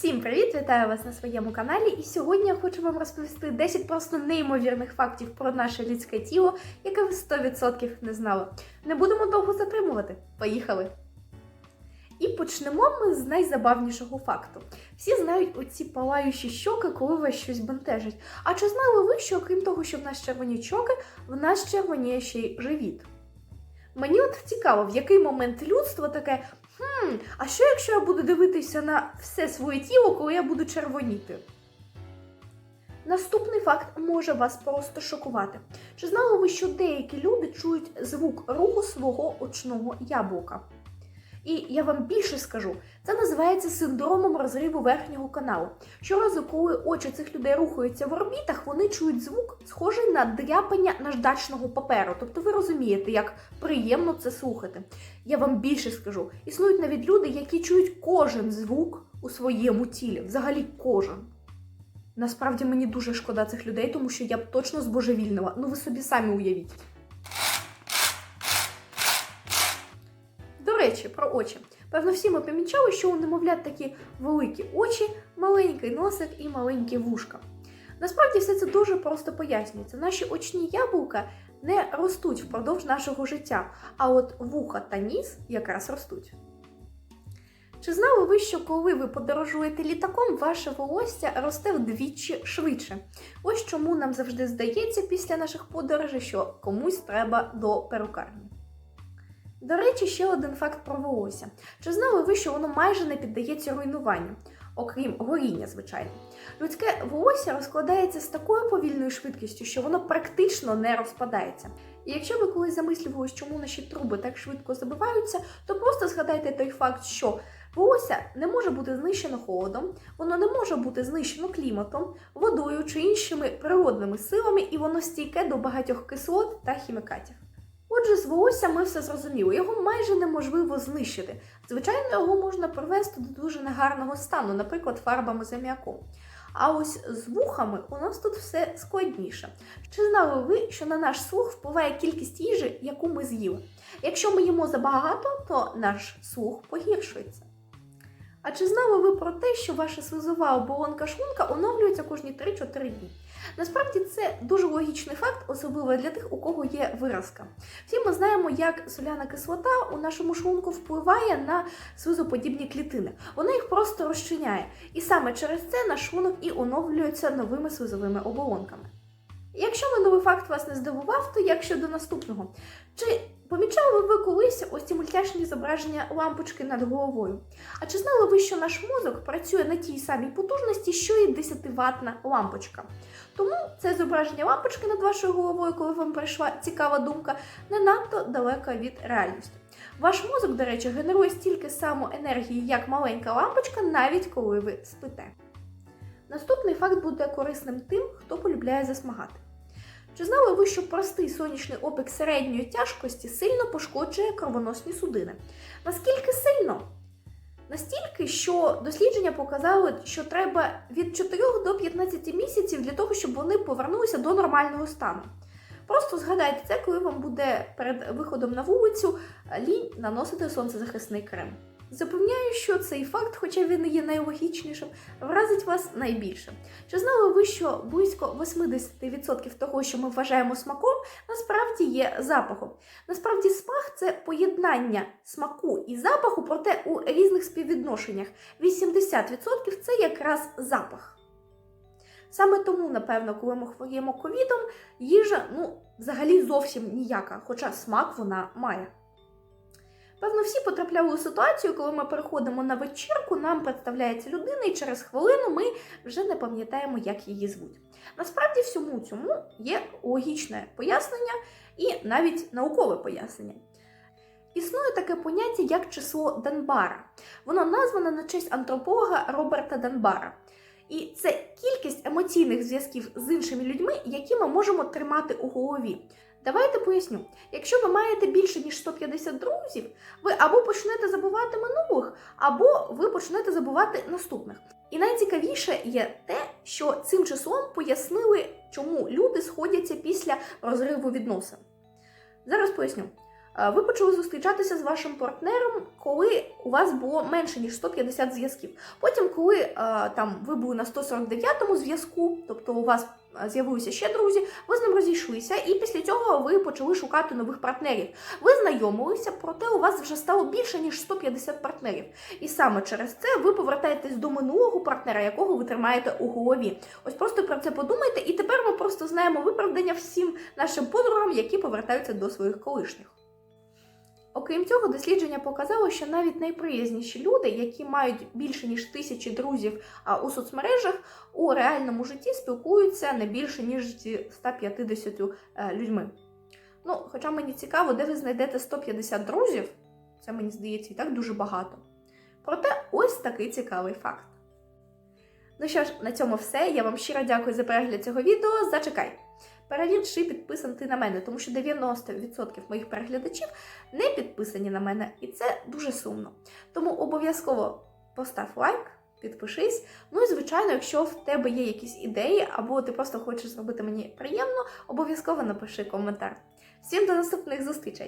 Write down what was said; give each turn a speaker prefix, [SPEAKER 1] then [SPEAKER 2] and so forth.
[SPEAKER 1] Всім привіт! Вітаю вас на своєму каналі. І сьогодні я хочу вам розповісти 10 просто неймовірних фактів про наше людське тіло, яке ви 100% не знали. Не будемо довго затримувати. Поїхали! І почнемо ми з найзабавнішого факту. Всі знають оці палаючі щоки, коли вас щось бентежить. А чи знали ви, що окрім того, що в нас червоні щоки, в нас червоніє ще й живіт? Мені от цікаво, в який момент людство таке Хм, а що якщо я буду дивитися на все своє тіло, коли я буду червоніти? Наступний факт може вас просто шокувати. Чи знали ви, що деякі люди чують звук руху свого очного яблука? І я вам більше скажу, це називається синдромом розриву верхнього каналу. Щоразу, коли очі цих людей рухаються в орбітах, вони чують звук, схожий на дряпання наждачного паперу. Тобто ви розумієте, як приємно це слухати. Я вам більше скажу: існують навіть люди, які чують кожен звук у своєму тілі, взагалі кожен. Насправді мені дуже шкода цих людей, тому що я б точно збожевільнила. Ну ви собі самі уявіть. Речі, про очі. Певно, всі ми помічали, що у немовлят такі великі очі, маленький носик і маленькі вушка. Насправді все це дуже просто пояснюється. Наші очні яблука не ростуть впродовж нашого життя, а от вуха та ніс якраз ростуть. Чи знали ви, що коли ви подорожуєте літаком, ваше волосся росте вдвічі швидше? Ось чому нам завжди здається після наших подорожей, що комусь треба до перукарні. До речі, ще один факт про волосся. Чи знали ви, що воно майже не піддається руйнуванню, окрім горіння, звичайно? Людське волосся розкладається з такою повільною швидкістю, що воно практично не розпадається. І якщо ви колись замислювались, чому наші труби так швидко забиваються, то просто згадайте той факт, що волосся не може бути знищено холодом, воно не може бути знищено кліматом, водою чи іншими природними силами, і воно стійке до багатьох кислот та хімікатів. Отже, з волосся ми все зрозуміли, його майже неможливо знищити. Звичайно, його можна привести до дуже негарного стану, наприклад, фарбами з аміаком. А ось з вухами у нас тут все складніше. Чи знали ви, що на наш слух впливає кількість їжі, яку ми з'їли? Якщо ми їмо забагато, то наш слух погіршується. А чи знали ви про те, що ваша слизова оболонка шлунка оновлюється кожні 3-4 дні? Насправді це дуже логічний факт, особливо для тих, у кого є виразка. Всі ми знаємо, як соляна кислота у нашому шлунку впливає на слизоподібні клітини. Вона їх просто розчиняє. І саме через це наш шлунок і оновлюється новими слизовими оболонками. Якщо минулий факт вас не здивував, то як щодо наступного? Чи помічали ви колись ось ці мультяшні зображення лампочки над головою? А чи знали ви, що наш мозок працює на тій самій потужності, що і 10-ваттна лампочка? Тому це зображення лампочки над вашою головою, коли вам прийшла цікава думка, не надто далеко від реальності. Ваш мозок, до речі, генерує стільки само енергії, як маленька лампочка, навіть коли ви спите. Наступний факт буде корисним тим, хто полюбляє засмагати. Чи знали ви, що простий сонячний опік середньої тяжкості сильно пошкоджує кровоносні судини? Наскільки сильно? Настільки, що дослідження показали, що треба від 4 до 15 місяців для того, щоб вони повернулися до нормального стану. Просто згадайте це, коли вам буде перед виходом на вулицю лінь наносити сонцезахисний крем. Запевняю, що цей факт, хоча він і є найлогічнішим, вразить вас найбільше. Чи знали ви, що близько 80% того, що ми вважаємо смаком, насправді є запахом? Насправді, смак це поєднання смаку і запаху, проте у різних співвідношеннях. 80% це якраз запах. Саме тому, напевно, коли ми хворіємо ковідом, їжа ну, взагалі зовсім ніяка, хоча смак вона має. Певно, всі потрапляли у ситуацію, коли ми переходимо на вечірку, нам представляється людина, і через хвилину ми вже не пам'ятаємо, як її звуть. Насправді, всьому цьому є логічне пояснення і навіть наукове пояснення. Існує таке поняття, як число Данбара. Воно назване на честь антрополога Роберта Данбара. І це кількість емоційних зв'язків з іншими людьми, які ми можемо тримати у голові. Давайте поясню: якщо ви маєте більше ніж 150 друзів, ви або почнете забувати минулих, або ви почнете забувати наступних. І найцікавіше є те, що цим числом пояснили, чому люди сходяться після розриву відносин. Зараз поясню. Е, Ви почали зустрічатися з вашим партнером, коли у вас було менше ніж 150 зв'язків. Потім, коли е, там ви були на 149-му зв'язку, тобто у вас з'явилися ще друзі, ви з ним розійшлися, і після цього ви почали шукати нових партнерів. Ви знайомилися, проте у вас вже стало більше ніж 150 партнерів. І саме через це ви повертаєтесь до минулого партнера, якого ви тримаєте у голові. Ось просто про це подумайте, і тепер ми просто знаємо виправдання всім нашим подругам, які повертаються до своїх колишніх. Окрім цього, дослідження показало, що навіть найприязніші люди, які мають більше ніж тисячі друзів у соцмережах, у реальному житті спілкуються не більше ніж зі 150 е, людьми. Ну, хоча мені цікаво, де ви знайдете 150 друзів, це мені здається і так дуже багато. Проте ось такий цікавий факт. Ну що ж, на цьому все. Я вам щиро дякую за перегляд цього відео. Зачекай! Перевір, чи підписаний ти на мене, тому що 90% моїх переглядачів не підписані на мене, і це дуже сумно. Тому обов'язково постав лайк, підпишись. Ну і звичайно, якщо в тебе є якісь ідеї, або ти просто хочеш зробити мені приємно, обов'язково напиши коментар. Всім до наступних зустрічей!